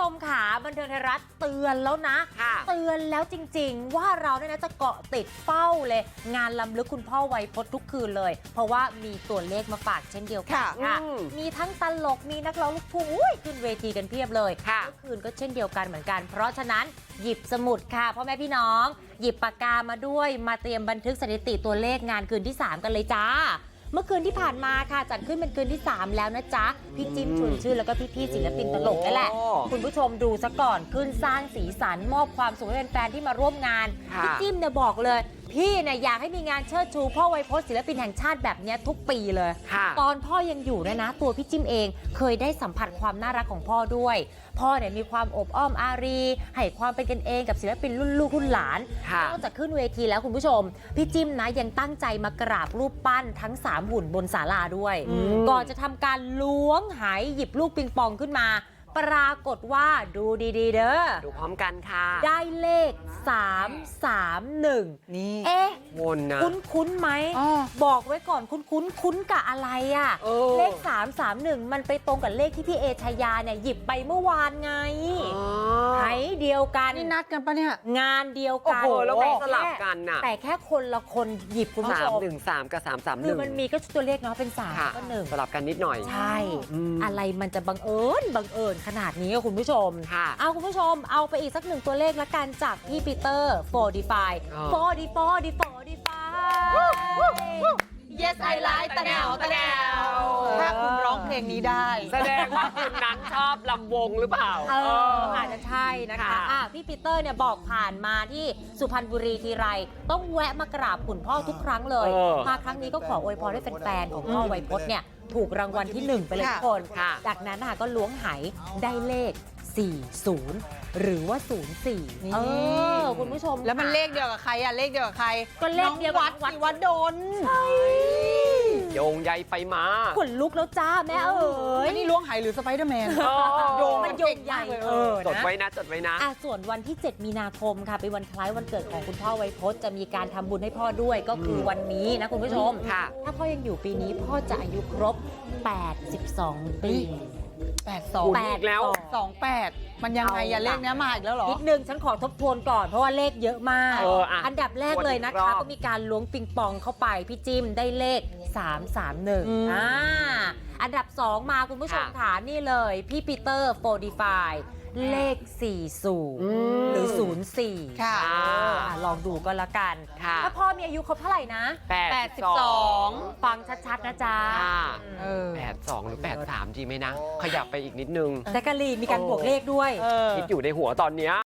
ชมค่ะบันเทิงไทยรัฐเตือนแล้วนะค่ะเตือนแล้วจริงๆ ว่าเราเนี่ยนะจะเกาะติดเฝ้าเลย งานลำลึกคุณพ่อไวยพจน์ทุกคืนเลย เพราะว่ามีตัวเลขมาฝากเช่นเดียวกันค่ะค่ะอืมมีทั้งตลกมีนักร้องลูกทุ่งอุ้ยขึ้นเวทีกันเพียบเลยค่ะเมื่อคืนก็เช่นเดียวกันเหมือนกัน เพราะฉะนั้นหยิบสมุดค่ะพ่อแม่พี่น้อง หยิบปากกามาด้วยมาเตรียมบันทึกสถิติตัวเลขงานคืนที่ 3 กันเลยจ้า เมื่อคืนที่ผ่านมาค่ะจัดขึ้นเป็นคืนที่ 3 แล้วนะจ๊ะ พี่จิ้มชวนชื่นแล้วก็พี่ๆศิลปินตลกนั่นแหละโอ้คุณผู้ชมดูซะก่อนขึ้นสร้างสีสันมอบความสุขให้แฟนๆที่มาร่วมงานค่ะพี่จิ้มเนี่ยบอกเลย พี่เนี่ยอยากให้มีงานเชิดชูพ่อไวยพจน์ศิลปินแห่งชาติแบบเนี้ยทุกปีเลย ค่ะ ตอนพ่อยังอยู่เนี่ยนะ ตัวพี่จิ้มเองเคยได้สัมผัสความน่ารักของพ่อด้วย พ่อเนี่ยมีความอบอ้อมอารี ให้ความเป็นกันเองกับศิลปินรุ่นลูกรุ่นหลานค่ะ นอกจากขึ้นเวทีแล้วคุณผู้ชม พี่จิ้มนะยังตั้งใจมากราบรูปปั้นทั้ง 3 หุ่นบนศาลาด้วยอืมก่อนจะทำการล้วงหายหยิบลูกปิงปองขึ้นมา ปรากฏว่าดูดีๆ เด้อ ดูพร้อมกันค่ะ ได้เลข 3 3 1 นี่ เอ๊ะ วนนะ คุ้นคุ้นๆไหมอ๋อบอกไว้ก่อนคุ้นคุ้นๆคุ้นกับอะไรอะ เออ เลข 3 3 1 มันไปตรงกับเลขที่พี่เอชายาเนี่ยหยิบไปเมื่อวานไงอ๋อไหเดียวกัน นี่นัดกันปะเนี่ย งานเดียวกันโอ้โห แล้วไม่สลับกันน่ะแต่แค่คนละคนหยิบคุณผู้สาชมมหนึ่งสามกับสามสามหคือนึ่งมันมีก็ตัวเลขเนาะเป็นสามค่ะก็หนึ่ง สลับกันนิดหน่อย ใช่ อืม อะไรมันจะบังเอิญบังเอิญขนาดนี้อะคุณผู้ชมค่ะเอาคุณผู้ชมเอาไปอีกสักหนึ่งตัวเลขละกันจากพี่ปีเตอร์45อ๋อ40 45 Yes I like ตะแนวตะแนวถ้าคุณร้อ งเพลงนี้ได้ แสดงว่าคุณนั้นชอบลำวงหรือเปล่า เอออาจจะใช่นะคะค่ะอะพี่ปีเตอร์เนี่ยบอกผ่านมาที่สุพรรณบุรีทีไร ต้องแวะมากราบคุณพ่อทุกครั้งเลย เออมาครั้งนี้ก็ขออวยพรให้แฟนๆของพ่อไวยพจน์เนี่ยถูกรางวัลที่หนึ่งไปเลยทุกคนค่ะ จากนั้นนะคะก็ล้วงไหได้เลข 40 หรือว่า 04นี่เออคุณผู้ชมแล้วมันค่ะเลขเดียวกับใครอะเลขเดียวกับใครก็เลขเดียวกับน้องวัดวัด สิวัดโดน โยงใยไปมาขนลุกแล้วจ้าแม่เอ๋ยอันนี้ล้วงไหหรือสไปเดอร์แมนโยงมันโยงใหญ่เก่งมากเลยเออจดนะไว้นะจดไว้นะอะส่วนวันที่ 7 มีนาคมค่ะเป็นวันคล้ายวันเกิดของคุณพ่อไวยพจน์จะมีการทำบุญให้พ่อด้วยก็คือวันนี้นะคุณผู้ชมค่ะ ถ้าพ่อยังอยู่ปีนี้พ่อจะอายุครบ 82 ปีแปดสองคุณอีกแล้วสองแปด มันยังไงอะเอาล่ะเลขเนี้ยมาอีกแล้วเหรอ นิดนึงฉันขอทบทวนก่อนเพราะว่าเลขเยอะมาก เอออะอันดับแรกเลยนะทวนอีกรคะ อบ ก็มีการล้วงปิงปองเข้าไป พี่จิ้มได้เลข331อืมอ่าอันดับ 2 มาคุณผู้ชมค่ะค่ะนี่เลย พี่ปีเตอร์45เลข40 หรือ 04ค่ะอ่าอะลองดูก็แล้วกันค่ะ ถ้าพ่อมีอายุครบเท่าไหร่นะ แปดสิบสองฟังชัดๆนะจ๊ะค่ะเออ แปดสองหรือแปดสามจีไหมนะ ขยับไปอีกนิดนึงแจ๊กกะลีนมีการบวกเลขด้วยเออคิดอยู่ในหัวตอนนี้